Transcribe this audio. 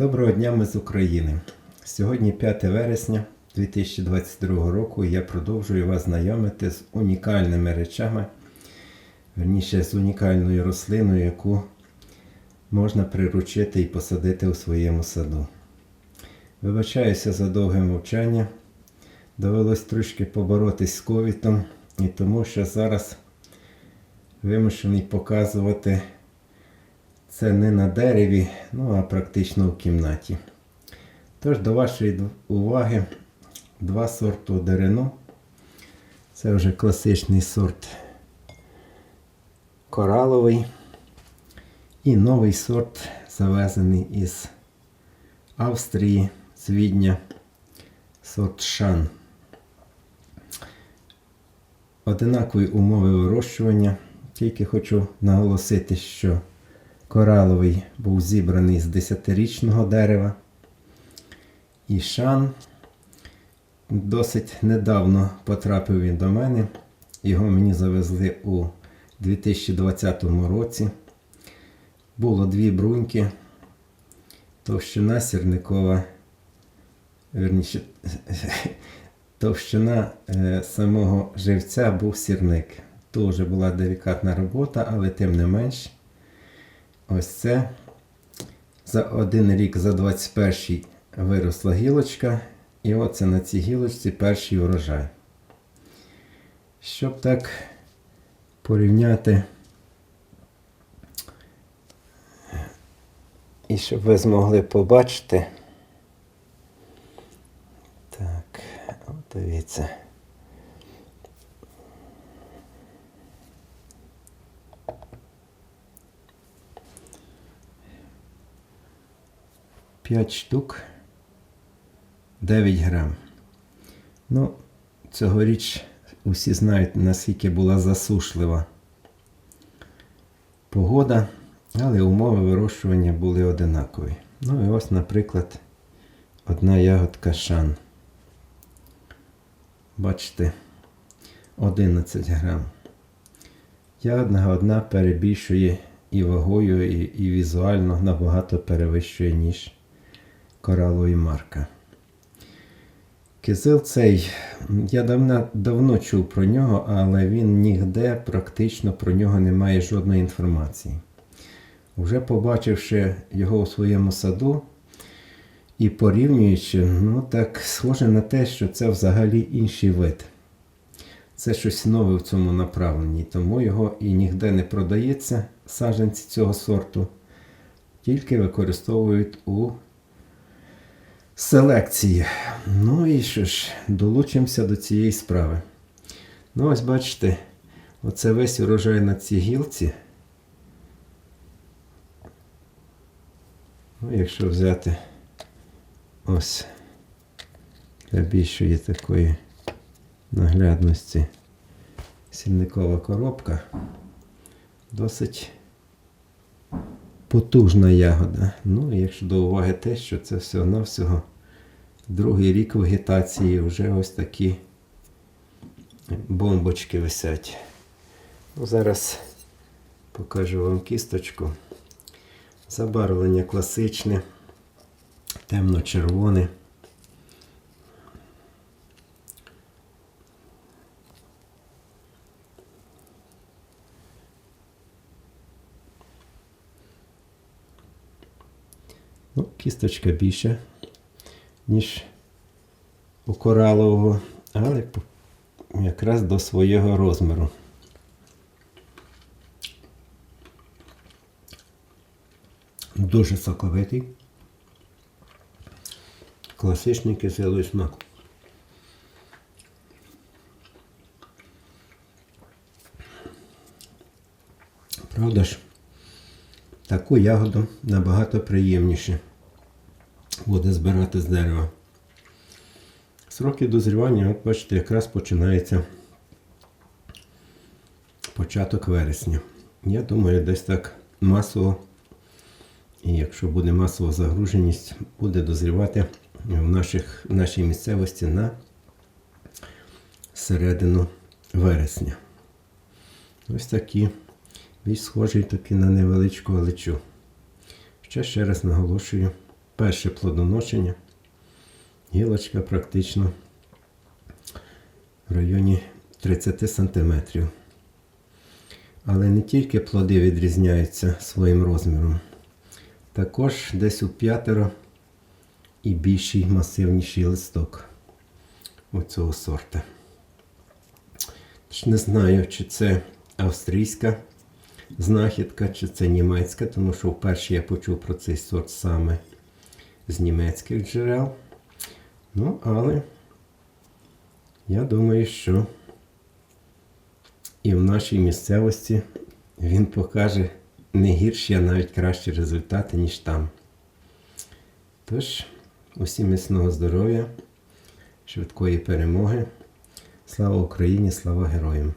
Доброго дня ми з України. Сьогодні 5 вересня 2022 року я продовжую вас знайомити з унікальними речами, верніше з унікальною рослиною, яку можна приручити і посадити у своєму саду. Вибачаюся за довге мовчання. Довелось трошки поборотись з ковідом і тому, що зараз вимушений показувати це не на дереві, ну а практично в кімнаті. Тож до вашої уваги два сорту дерину. Це вже класичний сорт кораловий. І новий сорт завезений із Австрії, з Відня, сорт Шан. Одинакові умови вирощування. Тільки хочу наголосити, що кораловий був зібраний з 10-річного дерева. І шан досить недавно потрапив він до мене. Його мені завезли у 2020 році. Було дві бруньки, товщина сірникова, верніше, товщина е, самого живця був сірник. Дуже була делікатна робота, але тим не менш. Ось це за один рік, за 21 виросла гілочка. І оце на цій гілочці перший урожай. Щоб так порівняти. І щоб ви змогли побачити. Так, от дивіться. П'ять штук 9 грам. Ну, цьогоріч усі знають, наскільки була засушлива погода, але умови вирощування були одинакові. Ну і ось, наприклад, одна ягодка шан. Бачите, 11 грам. Ягодна одна перебільшує і вагою, і, і візуально набагато перевищує, ніж кораловий марка. Кизил цей, я давно, давно чув про нього, але він ніде практично про нього не має жодної інформації. Вже побачивши його у своєму саду і порівнюючи, ну так схоже на те, що це взагалі інший вид. Це щось нове в цьому направленні, тому його і ніде не продається, саджанці цього сорту, тільки використовують у селекції. Ну і що ж, долучимося до цієї справи. Ну, ось бачите, оце весь урожай на цій гілці. Ну, якщо взяти ось для більшої такої наглядності сільникова коробка, досить потужна ягода. Ну, якщо до уваги те, що це всього-навсього другий рік вегетації, вже ось такі бомбочки висять. Ну, зараз покажу вам кісточку. Забарвлення класичне, темно-червоне. Ну, кісточка більша, ніж у коралового, але якраз до свого розміру. Дуже соковитий. Класичний киселий смак. Правда ж, таку ягоду набагато приємніше буде збирати з дерева. Сроки дозрівання, от бачите, якраз починається початок вересня. Я думаю, десь так масово, і якщо буде масова загруженість, буде дозрівати в, наших, в нашій місцевості на середину вересня. Ось такі, більш схожі такі на невеличку галичу. Ще ще раз наголошую, перше плодоношення. Гілочка практично в районі 30 см. Але не тільки плоди відрізняються своїм розміром, також десь у п'ятеро і більший масивніший листок у цього сорта. Не знаю, чи це австрійська знахідка, чи це німецька, тому що вперше я почув про цей сорт саме з німецьких джерел. Ну, але я думаю, що і в нашій місцевості він покаже не гірші, а навіть кращі результати, ніж там. Тож, усім міцного здоров'я, швидкої перемоги. Слава Україні, слава героям!